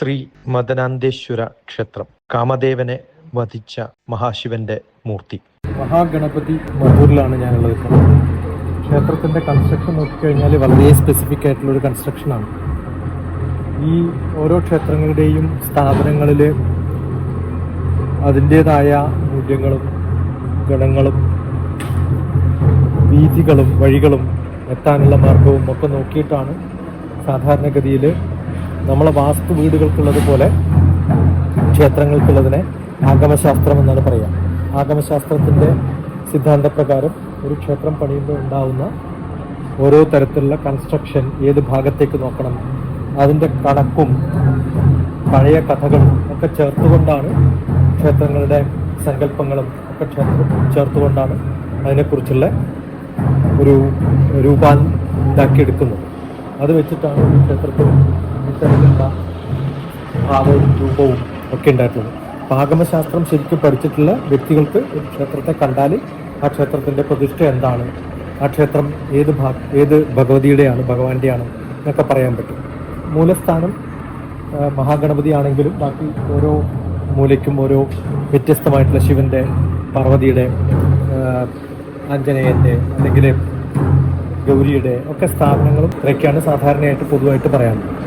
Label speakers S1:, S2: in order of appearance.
S1: ശ്രീ മദനാന്തേശ്വര ക്ഷേത്രം. കാമദേവനെ വധിച്ച മഹാശിവന്റെ മൂർത്തി.
S2: മഹാഗണപതി മധൂരിലാണ് ഞാനുള്ളത്. ക്ഷേത്രത്തിന്റെ കൺസ്ട്രക്ഷൻ നോക്കിക്കഴിഞ്ഞാൽ വളരെ സ്പെസിഫിക് ആയിട്ടുള്ള ഒരു കൺസ്ട്രക്ഷനാണ് ഈ ഓരോ ക്ഷേത്രങ്ങളുടെയും സ്ഥാപനങ്ങളിൽ അതിന്റേതായ മൂല്യങ്ങളും ഗണങ്ങളും വീതികളും വഴികളും എത്താനുള്ള മാർഗവും ഒക്കെ നോക്കിയിട്ടാണ് സാധാരണഗതിയിൽ നമ്മളെ വാസ്തു വീടുകൾക്കുള്ളതുപോലെ ക്ഷേത്രങ്ങൾക്കുള്ളതിനെ ആഗമശാസ്ത്രം എന്നാണ് പറയുക. ആഗമശാസ്ത്രത്തിന്റെ സിദ്ധാന്തപ്രകാരം ഒരു ക്ഷേത്രം പണിയുമ്പോൾ ഉണ്ടാവുന്ന ഓരോ തരത്തിലുള്ള കൺസ്ട്രക്ഷൻ ഏത് ഭാഗത്തേക്ക് നോക്കണം അതിന്റെ കണക്കും പഴയ കഥകളും ഒക്കെ ചേർത്തുകൊണ്ടാണ് ക്ഷേത്രങ്ങളുടെ സങ്കല്പങ്ങളും ഒക്കെ ചേർത്ത് ചേർത്തുകൊണ്ടാണ് അതിനെക്കുറിച്ചുള്ള ഒരു രൂപാൻ ഉണ്ടാക്കിയെടുക്കുന്നത്. അത് വെച്ചിട്ടാണ് ക്ഷേത്രത്തിൽ ഭാവവും രൂപവും ഒക്കെ ഉണ്ടായിട്ടുള്ളത്. പാകമശാസ്ത്രം ശരിക്കും പഠിച്ചിട്ടുള്ള വ്യക്തികൾക്ക് ഒരു ക്ഷേത്രത്തെ കണ്ടാൽ ആ ക്ഷേത്രത്തിന്റെ പ്രതിഷ്ഠ എന്താണ്? ആ ക്ഷേത്രം ഏത് ഭാ ഏത് ഭഗവതിയുടെയാണ് ഭഗവാന്റെയാണ് എന്നൊക്കെ പറയാൻ പറ്റും. മൂലസ്ഥാനം മഹാഗണപതി ആണെങ്കിലും ബാക്കി ഓരോ മൂലയ്ക്കും ഓരോ വ്യത്യസ്തമായിട്ടുള്ള ശിവന്റെ പാർവതിയുടെ ആഞ്ജനേയന്റെ അല്ലെങ്കിൽ ഗൗരിയുടെ ഒക്കെ സ്ഥാപനങ്ങളും ഇതൊക്കെയാണ് സാധാരണയായിട്ട് പൊതുവായിട്ട് പറയാനുള്ളത്